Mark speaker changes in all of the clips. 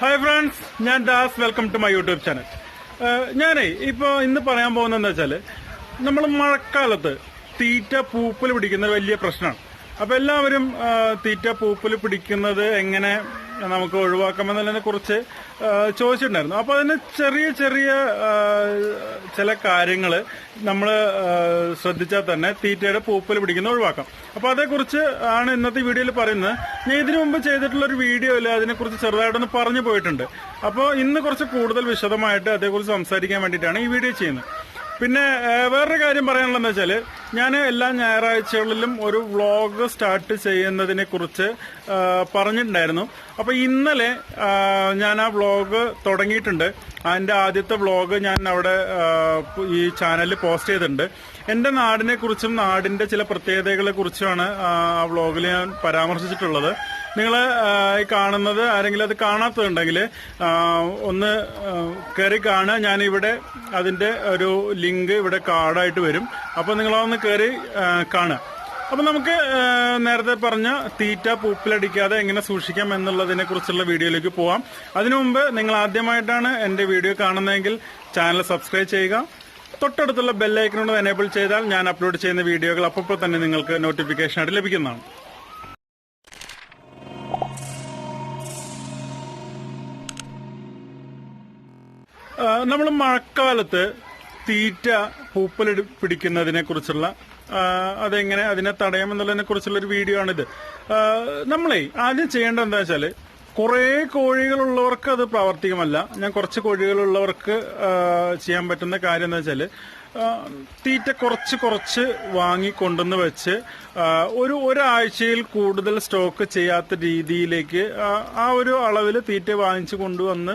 Speaker 1: Hi friends ഞാൻ Das. Welcome to my YouTube channel ഞാനേ ഇപ്പോൾ ഇന്ന് പറയാൻ പോകുന്നതെന്ന് വെച്ചാൽ നമ്മൾ മഴക്കാലത്ത് തീറ്റ പൂപ്പൽ പിടിക്കുന്ന വലിയ പ്രശ്നമാണ്. അപ്പോൾ എല്ലാവരും തീറ്റ പൂപ്പൽ പിടിക്കുന്നത് എങ്ങനെ നമുക്ക് ഒഴിവാക്കാമെന്നുള്ളതിനെ കുറിച്ച് ചോദിച്ചിട്ടുണ്ടായിരുന്നു. അപ്പോൾ അതിന് ചെറിയ ചെറിയ ചില കാര്യങ്ങൾ നമ്മൾ ശ്രദ്ധിച്ചാൽ തന്നെ തീറ്റയുടെ പൂപ്പൽ പിടിക്കുന്ന ഒഴിവാക്കാം. അപ്പോൾ അതേക്കുറിച്ച് ആണ് ഇന്നത്തെ വീഡിയോയിൽ പറയുന്നത്. ഞാൻ ഇതിനു മുമ്പ് ചെയ്തിട്ടുള്ള ഒരു വീഡിയോ വീഡിയോയിൽ അതിനെക്കുറിച്ച് ചെറുതായിട്ടൊന്ന് പറഞ്ഞു പോയിട്ടുണ്ട്. അപ്പോൾ ഇന്ന് കുറച്ച് കൂടുതൽ വിശദമായിട്ട് അതേക്കുറിച്ച് സംസാരിക്കാൻ വേണ്ടിയിട്ടാണ് ഈ വീഡിയോ ചെയ്യുന്നത്. പിന്നെ വേറൊരു കാര്യം പറയാനുള്ളതെന്ന് വെച്ചാൽ ഞാൻ എല്ലാ ഞായറാഴ്ചകളിലും ഒരു വ്ളോഗ് സ്റ്റാർട്ട് ചെയ്യുന്നതിനെ കുറിച്ച് പറഞ്ഞിട്ടുണ്ടായിരുന്നു. അപ്പോൾ ഇന്നലെ ഞാൻ ആ വ്ളോഗ് തുടങ്ങിയിട്ടുണ്ട്. അതിന്റെ ആദ്യത്തെ വ്ളോഗ് ഞാൻ അവിടെ ഈ ചാനലിൽ പോസ്റ്റ് ചെയ്തിട്ടുണ്ട്. എന്റെ നാടിനെ കുറിച്ചും നാടിന്റെ ചില പ്രത്യേകതകളെ കുറിച്ചുമാണ് ആ വ്ളോഗിൽ ഞാൻ പരാമർശിച്ചിട്ടുള്ളത്. നിങ്ങൾ കാണുന്നത് ആരെങ്കിലും അത് കാണാത്തതുണ്ടെങ്കിൽ ഒന്ന് കയറി കാണുക. ഞാനിവിടെ അതിന്റെ ഒരു ലിങ്ക് ഇവിടെ കാർഡായിട്ട് വരും. അപ്പോൾ നിങ്ങളതൊന്ന് കയറി കാണുക. അപ്പോൾ നമുക്ക് നേരത്തെ പറഞ്ഞ തീറ്റ പൂപ്പിലടിക്കാതെ എങ്ങനെ സൂക്ഷിക്കാം എന്നുള്ളതിനെ കുറിച്ചുള്ള വീഡിയോയിലേക്ക് പോവാം. അതിനു മുമ്പ് നിങ്ങൾ ആദ്യമായിട്ടാണ് എന്റെ വീഡിയോ കാണുന്നതെങ്കിൽ ചാനൽ സബ്സ്ക്രൈബ് ചെയ്യുക. തൊട്ടടുത്തുള്ള ബെല്ലൈക്കനോട് എനേബിൾ ചെയ്താൽ ഞാൻ അപ്ലോഡ് ചെയ്യുന്ന വീഡിയോകൾ അപ്പോൾ തന്നെ നിങ്ങൾക്ക് നോട്ടിഫിക്കേഷൻ ആയിട്ട് ലഭിക്കുന്നതാണ്. നമ്മൾ മഴക്കാലത്ത് തീറ്റ പൂപ്പൽ പിടിക്കുന്നതിനെ കുറിച്ചുള്ള അതെങ്ങനെ അതിനെ തടയാമെന്നുള്ളതിനെ കുറിച്ചുള്ള ഒരു വീഡിയോ ആണിത്. നമ്മളെ ആദ്യം ചെയ്യേണ്ട എന്താ വെച്ചാൽ കുറേ കോഴികളുള്ളവർക്ക് അത് പ്രാവർത്തികമല്ല. ഞാൻ കുറച്ച് കോഴികളുള്ളവർക്ക് ചെയ്യാൻ പറ്റുന്ന കാര്യം എന്താ വെച്ചാൽ ആ, തീറ്റ കുറച്ച് കുറച്ച് വാങ്ങി കൊണ്ടുവന്ന് വെച്ച് ഒരു ഒരാഴ്ചയിൽ കൂടുതൽ സ്റ്റോക്ക് ചെയ്യാത്ത രീതിയിലേക്ക് ആ, ഒരു അളവിൽ തീറ്റ വാങ്ങിച്ചു കൊണ്ടുവന്ന്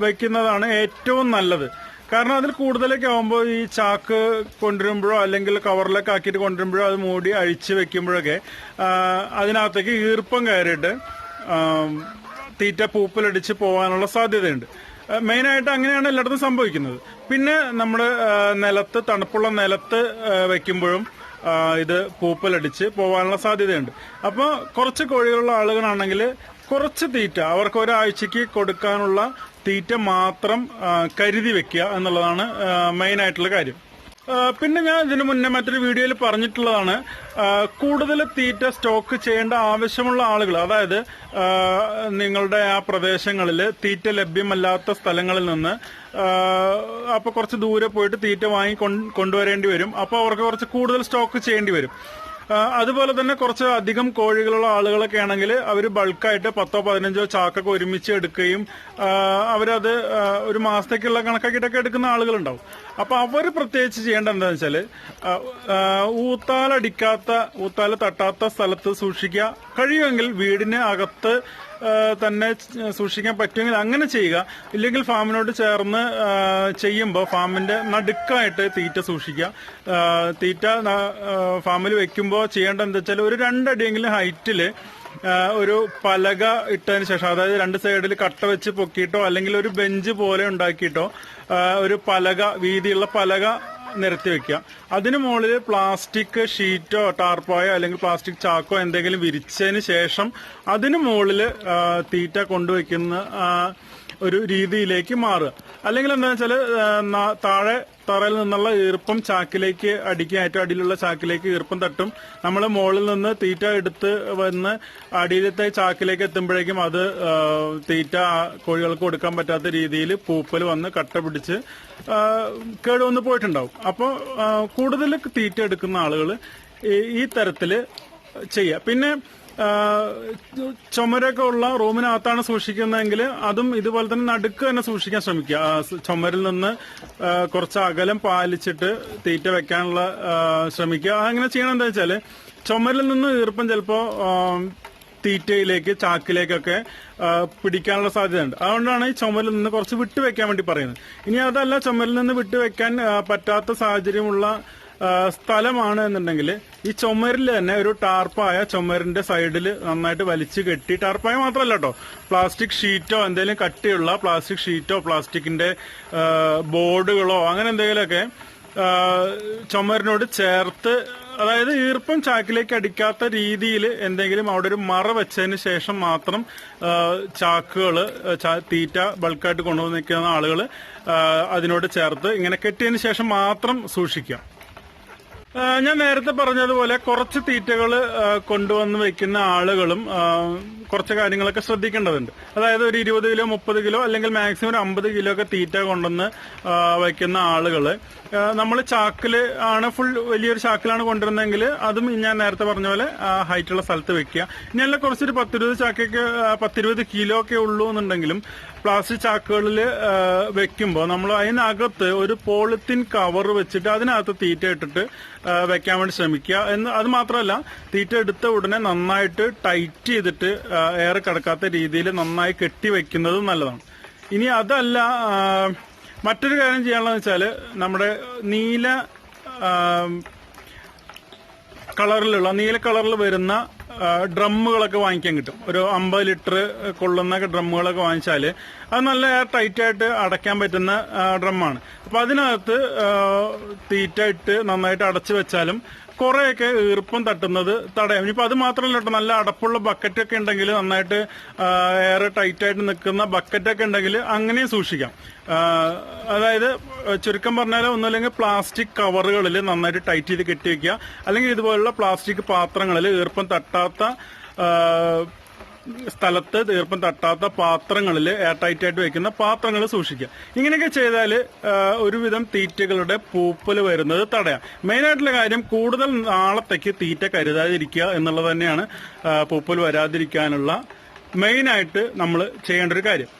Speaker 1: വയ്ക്കുന്നതാണ് ഏറ്റവും നല്ലത്. കാരണം അതിൽ കൂടുതലൊക്കെ ആകുമ്പോൾ ഈ ചാക്ക് കൊണ്ടുവരുമ്പോഴോ അല്ലെങ്കിൽ കവറിലൊക്കെ ആക്കിയിട്ട് കൊണ്ടുവരുമ്പോഴോ അത് മൂടി അഴിച്ച് വെക്കുമ്പോഴൊക്കെ അതിനകത്തേക്ക് ഈർപ്പം കയറിയിട്ട് തീറ്റ പൂപ്പലടിച്ച് പോകാനുള്ള സാധ്യതയുണ്ട്. മെയിനായിട്ട് അങ്ങനെയാണ് എല്ലായിടത്തും സംഭവിക്കുന്നത്. പിന്നെ നമ്മൾ നിലത്ത് തണുപ്പുള്ള നിലത്ത് വയ്ക്കുമ്പോഴും ഇത് പൂപ്പലടിച്ച് പോകാനുള്ള സാധ്യതയുണ്ട്. അപ്പോൾ കുറച്ച് കോഴികളുള്ള ആളുകളാണെങ്കിൽ കുറച്ച് തീറ്റ അവർക്ക് ഒരാഴ്ചക്ക് കൊടുക്കാനുള്ള തീറ്റ മാത്രം കരുതി വെക്കുക എന്നുള്ളതാണ് മെയിനായിട്ടുള്ള കാര്യം. പിന്നെ ഞാൻ ഇതിനു മുന്നേ മറ്റൊരു വീഡിയോയിൽ പറഞ്ഞിട്ടുള്ളതാണ് കൂടുതൽ തീറ്റ സ്റ്റോക്ക് ചെയ്യേണ്ട ആവശ്യമുള്ള ആളുകൾ അതായത് നിങ്ങളുടെ ആ പ്രദേശങ്ങളിൽ തീറ്റ ലഭ്യമല്ലാത്ത സ്ഥലങ്ങളിൽ നിന്ന് അപ്പോൾ അപ്പൊ കുറച്ച് ദൂരെ പോയിട്ട് തീറ്റ വാങ്ങി കൊണ്ടുവരേണ്ടി വരും. അപ്പോൾ അവർക്ക് കുറച്ച് കൂടുതൽ സ്റ്റോക്ക് ചെയ്യേണ്ടി വരും. അതുപോലെ തന്നെ കുറച്ച് അധികം കോഴികളുള്ള ആളുകളൊക്കെ ആണെങ്കിൽ അവർ ബൾക്കായിട്ട് പത്തോ പതിനഞ്ചോ ചാക്കൊക്കെ ഒരുമിച്ച് എടുക്കുകയും അവരത് ഒരു മാസത്തേക്കുള്ള കണക്കാക്കിയിട്ടൊക്കെ എടുക്കുന്ന ആളുകളുണ്ടാവും. അപ്പൊ അവർ പ്രത്യേകിച്ച് ചെയ്യേണ്ട എന്താണെന്ന് വെച്ചാൽ ഊത്താലടിക്കാത്ത ഊത്താല തട്ടാത്ത സ്ഥലത്ത് സൂക്ഷിക്കുക. കഴിയുമെങ്കിൽ വീടിന് അകത്ത് തന്നെ സൂക്ഷിക്കാൻ പറ്റുമെങ്കിൽ അങ്ങനെ ചെയ്യുക. ഇല്ലെങ്കിൽ ഫാമിനോട് ചേർന്ന് ചെയ്യുമ്പോൾ ഫാമിന്റെ നടുക്കായിട്ട് തീറ്റ സൂക്ഷിക്കുക. തീറ്റ ഫാമിൽ വെക്കുമ്പോൾ ചെയ്യേണ്ടത് എന്താ വെച്ചാൽ ഒരു രണ്ടടിയെങ്കിലും ഹൈറ്റിൽ ഒരു പലക ഇട്ടതിന് ശേഷം അതായത് രണ്ട് സൈഡിൽ കട്ട വെച്ച് പൊക്കിയിട്ടോ അല്ലെങ്കിൽ ഒരു ബെഞ്ച് പോലെ ഉണ്ടാക്കിയിട്ടോ ഒരു പലക വീതിയുള്ള പലക നിരത്തി വെക്കുക. അതിന് മുകളിൽ പ്ലാസ്റ്റിക് ഷീറ്റോ ടാർപ്പായോ അല്ലെങ്കിൽ പ്ലാസ്റ്റിക് ചാക്കോ എന്തെങ്കിലും വിരിച്ചതിന് ശേഷം അതിന് മുകളിൽ തീറ്റ കൊണ്ടുവയ്ക്കുന്ന ഒരു രീതിയിലേക്ക് മാറുക. അല്ലെങ്കിൽ എന്താ വെച്ചാൽ താഴെ തറയിൽ നിന്നുള്ള ഈർപ്പം ചാക്കിലേക്ക് അടിക്കുക ഏറ്റവും അടിയിലുള്ള ചാക്കിലേക്ക് ഈർപ്പം തട്ടും. നമ്മൾ മുകളിൽ നിന്ന് തീറ്റ എടുത്ത് വന്ന് അടിയിലത്തെ ചാക്കിലേക്ക് എത്തുമ്പോഴേക്കും അത് തീറ്റ കോഴികൾക്ക് കൊടുക്കാൻ പറ്റാത്ത രീതിയിൽ പൂപ്പൽ വന്ന് കട്ട പിടിച്ച് കേടുവന്ന് പോയിട്ടുണ്ടാവും. അപ്പോൾ കൂടുതൽ തീറ്റ എടുക്കുന്ന ആളുകൾ ഈ തരത്തിൽ ചെയ്യുക പിന്നെ ചുമരൊക്കെ ഉള്ള റൂമിനകത്താണ് സൂക്ഷിക്കുന്നതെങ്കിൽ അതും ഇതുപോലെ തന്നെ നടുക്ക് തന്നെ സൂക്ഷിക്കാൻ ശ്രമിക്കുക. ചുമരിൽ നിന്ന് കുറച്ച് അകലം പാലിച്ചിട്ട് തീറ്റ വെക്കാനുള്ള ശ്രമിക്കുക. അങ്ങനെ ചെയ്യണം എന്താ വെച്ചാൽ ചുമരിൽ നിന്ന് ഈർപ്പം ചിലപ്പോ ആ, തീറ്റയിലേക്ക് ചാക്കിലേക്കൊക്കെ പിടിക്കാനുള്ള സാധ്യതയുണ്ട്. അതുകൊണ്ടാണ് ഈ ചുമരിൽ നിന്ന് കുറച്ച് വിട്ടുവെക്കാൻ വേണ്ടി പറയുന്നത്. ഇനി അതല്ല ചുമരിൽ നിന്ന് വിട്ടുവെക്കാൻ പറ്റാത്ത സാഹചര്യമുള്ള സ്ഥലമാണ് എന്നുണ്ടെങ്കിൽ ഈ ചുമരിൽ തന്നെ ഒരു ടാർപ്പായ ചുമരിന്റെ സൈഡിൽ നന്നായിട്ട് വലിച്ചു കെട്ടി ടാർപ്പായ മാത്രമല്ല കേട്ടോ പ്ലാസ്റ്റിക് ഷീറ്റോ എന്തെങ്കിലും കട്ടിയുള്ള പ്ലാസ്റ്റിക് ഷീറ്റോ പ്ലാസ്റ്റിക്കിന്റെ ബോർഡുകളോ അങ്ങനെ എന്തെങ്കിലുമൊക്കെ ചുമരിനോട് ചേർത്ത് അതായത് ഈർപ്പം ചാക്കിലേക്ക് അടിക്കാത്ത രീതിയിൽ എന്തെങ്കിലും അവിടെ ഒരു മറ വെച്ചതിന് ശേഷം മാത്രം ചാക്കുകൾ തീറ്റ ബൾക്കായിട്ട് കൊണ്ടുവന്ന് നിൽക്കുന്ന ആളുകൾ അതിനോട് ചേർത്ത് ഇങ്ങനെ കെട്ടിയതിന് ശേഷം മാത്രം സൂക്ഷിക്കാം ആ, ഞാൻ നേരത്തെ പറഞ്ഞതുപോലെ കുറച്ച് തീറ്റകൾ കൊണ്ടുവന്ന് വെക്കുന്ന ആളുകളും കുറച്ച് കാര്യങ്ങളൊക്കെ ശ്രദ്ധിക്കേണ്ടതുണ്ട്. അതായത് ഒരു ഇരുപത് കിലോ മുപ്പത് കിലോ അല്ലെങ്കിൽ മാക്സിമം ഒരു അമ്പത് കിലോ ഒക്കെ തീറ്റ കൊണ്ടുവന്ന് വയ്ക്കുന്ന ആളുകൾ നമ്മൾ ചാക്കിൽ ആണ് ഫുൾ വലിയൊരു ചാക്കിലാണ് കൊണ്ടുവരുന്നതെങ്കിൽ അതും ഞാൻ നേരത്തെ പറഞ്ഞ പോലെ ഹൈറ്റുള്ള സ്ഥലത്ത് വെക്കുക. ഇനി അല്ല കുറച്ചൊരു പത്തിരുപത് ചാക്കൊക്കെ പത്തിരുപത് കിലോ ഒക്കെ ഉള്ളൂ എന്നുണ്ടെങ്കിലും പ്ലാസ്റ്റിക് ചാക്കുകളിൽ വെക്കുമ്പോൾ നമ്മൾ അതിനകത്ത് ഒരു പോളിത്തീൻ കവർ വെച്ചിട്ട് അതിനകത്ത് തീറ്റ ഇട്ടിട്ട് വെക്കാൻ വേണ്ടി ശ്രമിക്കുക. എന്ന് അത് മാത്രമല്ല തീറ്റ എടുത്ത ഉടനെ നന്നായിട്ട് ടൈറ്റ് ചെയ്തിട്ട് എയർ കിടക്കാത്ത രീതിയിൽ നന്നായി കെട്ടി വെക്കുന്നതും നല്ലതാണ്. ഇനി അതല്ല മറ്റൊരു കാര്യം ചെയ്യാനുള്ളതെന്ന് വെച്ചാൽ നമ്മുടെ നീല കളറിലുള്ള നീല കളറിൽ വരുന്ന ഡ്രമ്മുകളൊക്കെ വാങ്ങിക്കാൻ കിട്ടും. ഒരു അമ്പത് ലിറ്റർ കൊള്ളുന്ന ഡ്രമ്മുകളൊക്കെ വാങ്ങിച്ചാൽ അത് നല്ല ടൈറ്റായിട്ട് ടൈറ്റ് അടയ്ക്കാൻ പറ്റുന്ന ഡ്രമ്മാണ്. അപ്പൊ അതിനകത്ത് തീറ്റ ഇട്ട് നന്നായിട്ട് അടച്ചു വെച്ചാലും കുറെയൊക്കെ ഈർപ്പം തട്ടുന്നത് തടയാം. ഇനിയിപ്പോ അത് മാത്രമല്ല കേട്ടോ നല്ല അടപ്പുള്ള ബക്കറ്റ് ഒക്കെ ഉണ്ടെങ്കിൽ നന്നായിട്ട് എയർ ടൈറ്റ് ആയിട്ട് നിൽക്കുന്ന ബക്കറ്റ് ഒക്കെ ഉണ്ടെങ്കിൽ അങ്ങനെയും സൂക്ഷിക്കാം. അതായത് ചുരുക്കം പറഞ്ഞാൽ ഒന്നുമില്ലെങ്കിൽ പ്ലാസ്റ്റിക് കവറുകളിൽ നന്നായിട്ട് ടൈറ്റ് ചെയ്ത് കെട്ടി വെക്കുക. അല്ലെങ്കിൽ ഇതുപോലുള്ള പ്ലാസ്റ്റിക് പാത്രങ്ങളിൽ ഈർപ്പം തട്ടാത്ത സ്ഥലത്ത് ഈർപ്പം തട്ടാത്ത പാത്രങ്ങളിൽ എയർടൈറ്റ് ആയിട്ട് വെക്കുന്ന പാത്രങ്ങൾ സൂക്ഷിക്കുക. ഇങ്ങനെയൊക്കെ ചെയ്താൽ ഒരുവിധം തീറ്റകളുടെ പൂപ്പൽ വരുന്നത് തടയാം. മെയിനായിട്ടുള്ള കാര്യം കൂടുതൽ നാളത്തേക്ക് തീറ്റ കരുതാതിരിക്കുക എന്നുള്ളത് തന്നെയാണ് പൂപ്പൽ വരാതിരിക്കാനുള്ള മെയിനായിട്ട് നമ്മൾ ചെയ്യേണ്ട ഒരു കാര്യം.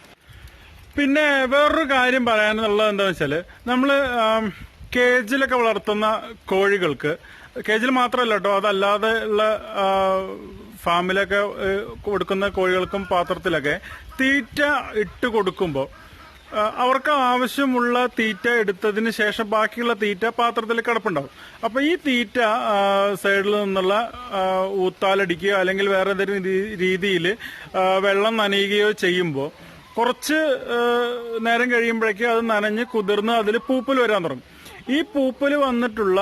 Speaker 1: പിന്നെ വേറൊരു കാര്യം പറയാനുള്ളത് എന്താണെന്ന് വെച്ചാൽ നമ്മൾ കേജിലൊക്കെ വളർത്തുന്ന കോഴികൾക്ക് കേജിൽ മാത്രമല്ല കേട്ടോ അതല്ലാതെ ഉള്ള ഫാമിലൊക്കെ കൊടുക്കുന്ന കോഴികൾക്കും പാത്രത്തിലൊക്കെ തീറ്റ ഇട്ട് കൊടുക്കുമ്പോൾ അവർക്ക് ആവശ്യമുള്ള തീറ്റ എടുത്തതിന് ശേഷം ബാക്കിയുള്ള തീറ്റ പാത്രത്തിൽ കിടപ്പുണ്ടാവും. അപ്പൊ ഈ തീറ്റ സൈഡിൽ നിന്നുള്ള ഊത്താലടിക്കുകയോ അല്ലെങ്കിൽ വേറെ ഏതെങ്കിലും രീതിയിൽ വെള്ളം നനയുകയോ ചെയ്യുമ്പോൾ കുറച്ച് നേരം കഴിയുമ്പോഴേക്കും അത് നനഞ്ഞ് കുതിർന്ന് അതിൽ പൂപ്പൽ വരാൻ തുടങ്ങും. ഈ പൂപ്പൽ വന്നിട്ടുള്ള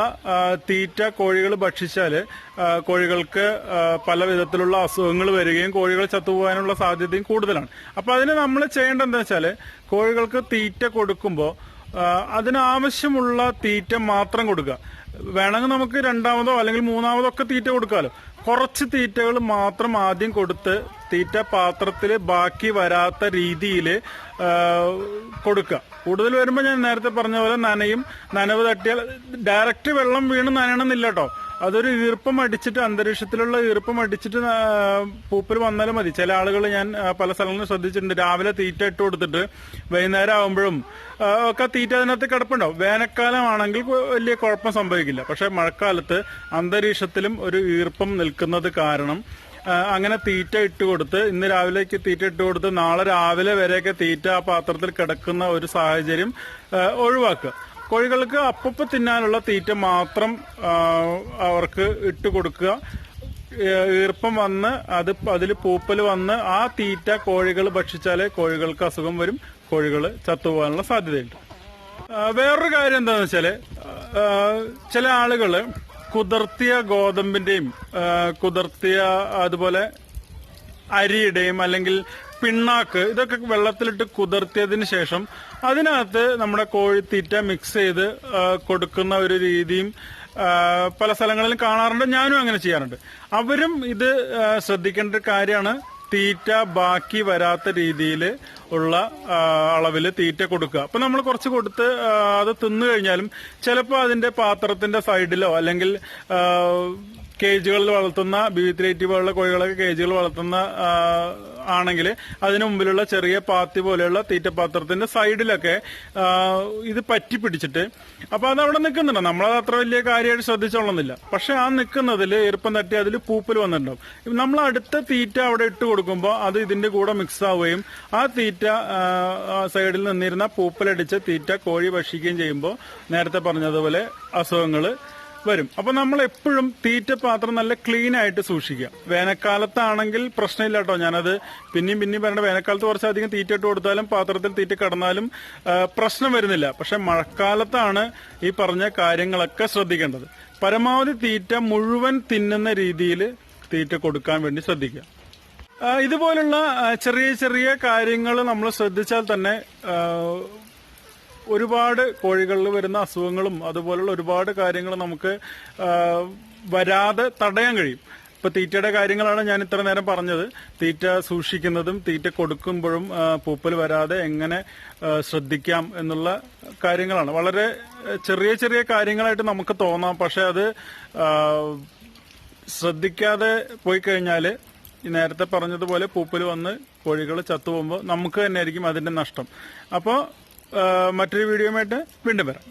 Speaker 1: തീറ്റ കോഴികൾ ഭക്ഷിച്ചാൽ കോഴികൾക്ക് പല വിധത്തിലുള്ള അസുഖങ്ങൾ വരികയും കോഴികൾ ചത്തുപോകാനുള്ള സാധ്യതയും കൂടുതലാണ്. അപ്പൊ അതിന് നമ്മൾ ചെയ്യേണ്ടത് എന്താ വെച്ചാൽ കോഴികൾക്ക് തീറ്റ കൊടുക്കുമ്പോൾ അതിനാവശ്യമുള്ള തീറ്റ മാത്രം കൊടുക്കുക. വേണമെങ്കിൽ നമുക്ക് രണ്ടാമതോ അല്ലെങ്കിൽ മൂന്നാമതോ ഒക്കെ തീറ്റ കൊടുക്കാമല്ലോ കുറച്ച് തീറ്റകൾ മാത്രം ആദ്യം കൊടുത്ത് തീറ്റ പാത്രത്തിൽ ബാക്കി വരാത്ത രീതിയിൽ കൊടുക്കുക കൂടുതൽ വരുമ്പോൾ ഞാൻ നേരത്തെ പറഞ്ഞ പോലെ നനയും. നനവ് തട്ടിയാൽ ഡയറക്റ്റ് വെള്ളം വീണ് നനയണമെന്നില്ല കേട്ടോ അതൊരു ഈർപ്പം അടിച്ചിട്ട് അന്തരീക്ഷത്തിലുള്ള ഈർപ്പം അടിച്ചിട്ട് പൂപ്പൽ വന്നാലും മതി. ചില ആളുകൾ ഞാൻ പല സ്ഥലങ്ങളിലും ശ്രദ്ധിച്ചിട്ടുണ്ട്. രാവിലെ തീറ്റ ഇട്ട് കൊടുത്തിട്ട് വൈകുന്നേരം ആകുമ്പോഴും ഒക്കെ തീറ്റ അതിനകത്ത് കിടപ്പുണ്ടാവും. വേനൽക്കാലമാണെങ്കിൽ വലിയ കുഴപ്പം സംഭവിക്കില്ല. പക്ഷെ മഴക്കാലത്ത് അന്തരീക്ഷത്തിലും ഒരു ഈർപ്പം നിൽക്കുന്നത് കാരണം അങ്ങനെ തീറ്റ ഇട്ട് കൊടുത്ത് ഇന്ന് രാവിലേക്ക് തീറ്റ ഇട്ട് കൊടുത്ത് നാളെ രാവിലെ വരെയൊക്കെ തീറ്റ ആ പാത്രത്തിൽ കിടക്കുന്ന ഒരു സാഹചര്യം ഒഴിവാക്കുക. കോഴികൾക്ക് അപ്പപ്പ തിന്നാനുള്ള തീറ്റ മാത്രം അവർക്ക് ഇട്ട് കൊടുക്കുക. ഈർപ്പം വന്ന് അത് അതിൽ പൂപ്പൽ വന്ന് ആ തീറ്റ കോഴികൾ ഭക്ഷിച്ചാലേ കോഴികൾക്ക് അസുഖം വരും കോഴികൾ ചത്തുപോകാനുള്ള സാധ്യതയുണ്ട്. വേറൊരു കാര്യം എന്താണെന്ന് വെച്ചാൽ ചില ആളുകൾ കുതിർത്തിയ ഗോതമ്പിന്റെയും കുതിർത്തിയ അതുപോലെ അരിയുടെയും അല്ലെങ്കിൽ പിണ്ണാക്ക് ഇതൊക്കെ വെള്ളത്തിലിട്ട് കുതിർത്തിയതിന് ശേഷം അതിനകത്ത് നമ്മുടെ കോഴിത്തീറ്റ മിക്സ് ചെയ്ത് കൊടുക്കുന്ന ഒരു രീതിയും പല സ്ഥലങ്ങളിലും കാണാറുണ്ട്. ഞാനും അങ്ങനെ ചെയ്യാറുണ്ട്. അവരും ഇത് ശ്രദ്ധിക്കേണ്ട ഒരു കാര്യമാണ്. തീറ്റ ബാക്കി വരാത്ത രീതിയിൽ ഉള്ള അളവിൽ തീറ്റ കൊടുക്കുക. അപ്പം നമ്മൾ കുറച്ച് കൊടുത്ത് അത് തിന്നു കഴിഞ്ഞാലും ചിലപ്പോൾ അതിന്റെ പാത്രത്തിന്റെ സൈഡിലോ അല്ലെങ്കിൽ കേജുകളിൽ വളർത്തുന്ന ബി ത്രീ എയ്റ്റി പോലുള്ള കോഴികളൊക്കെ കേജുകൾ വളർത്തുന്ന ആണെങ്കിൽ അതിനു മുമ്പിലുള്ള ചെറിയ പാത്തി പോലെയുള്ള തീറ്റപാത്രത്തിന്റെ സൈഡിലൊക്കെ ഇത് പറ്റി പിടിച്ചിട്ട്. അപ്പൊ അത് അവിടെ നിൽക്കുന്നുണ്ട് നമ്മളത് അത്ര വലിയ കാര്യമായിട്ട് ശ്രദ്ധിച്ചോളുന്നില്ല. പക്ഷെ ആ നിൽക്കുന്നതിൽ ഈർപ്പം തട്ടി അതിൽ പൂപ്പൽ വന്നിട്ടുണ്ടാവും. നമ്മൾ അടുത്ത തീറ്റ അവിടെ ഇട്ട് കൊടുക്കുമ്പോൾ അത് ഇതിന്റെ കൂടെ മിക്സ് ആവുകയും ആ തീറ്റ സൈഡിൽ നിന്നിരുന്ന പൂപ്പലടിച്ച തീറ്റ കോഴി ഭക്ഷിക്കുകയും ചെയ്യുമ്പോൾ നേരത്തെ പറഞ്ഞതുപോലെ അസുഖങ്ങൾ വരും. അപ്പൊ നമ്മൾ എപ്പോഴും തീറ്റ പാത്രം നല്ല ക്ലീൻ ആയിട്ട് സൂക്ഷിക്കുക. വേനൽക്കാലത്താണെങ്കിൽ പ്രശ്നമില്ല കേട്ടോ ഞാനത്. പിന്നെയും പിന്നെയും പറയേണ്ട വേനൽക്കാലത്ത് കുറച്ചധികം തീറ്റ ഇട്ട് കൊടുത്താലും പാത്രത്തിൽ തീറ്റ കടന്നാലും പ്രശ്നം വരുന്നില്ല. പക്ഷെ മഴക്കാലത്താണ് ഈ പറഞ്ഞ കാര്യങ്ങളൊക്കെ ശ്രദ്ധിക്കേണ്ടത്. പരമാവധി തീറ്റ മുഴുവൻ തിന്നുന്ന രീതിയിൽ തീറ്റ കൊടുക്കാൻ വേണ്ടി ശ്രദ്ധിക്കുക. ഇതുപോലുള്ള ചെറിയ ചെറിയ കാര്യങ്ങൾ നമ്മൾ ശ്രദ്ധിച്ചാൽ തന്നെ ഒരുപാട് കോഴികളിൽ വരുന്ന അസുഖങ്ങളും അതുപോലുള്ള ഒരുപാട് കാര്യങ്ങൾ നമുക്ക് വരാതെ തടയാൻ കഴിയും. ഇപ്പൊ തീറ്റയുടെ കാര്യങ്ങളാണ് ഞാൻ ഇത്ര നേരം പറഞ്ഞത്. തീറ്റ സൂക്ഷിക്കുന്നതും തീറ്റ കൊടുക്കുമ്പോഴും പൂപ്പൽ വരാതെ എങ്ങനെ ശ്രദ്ധിക്കാം എന്നുള്ള കാര്യങ്ങളാണ്. വളരെ ചെറിയ ചെറിയ കാര്യങ്ങളായിട്ട് നമുക്ക് തോന്നാം. പക്ഷെ അത് ശ്രദ്ധിക്കാതെ പോയി കഴിഞ്ഞാൽ നേരത്തെ പറഞ്ഞതുപോലെ പൂപ്പൽ വന്ന് കോഴികൾ ചത്തുപോകുമ്പോൾ നമുക്ക് തന്നെ ആയിരിക്കും അതിന്റെ നഷ്ടം. അപ്പോൾ മറ്റൊരു വീഡിയോയുമായിട്ട് വീണ്ടും വരാം.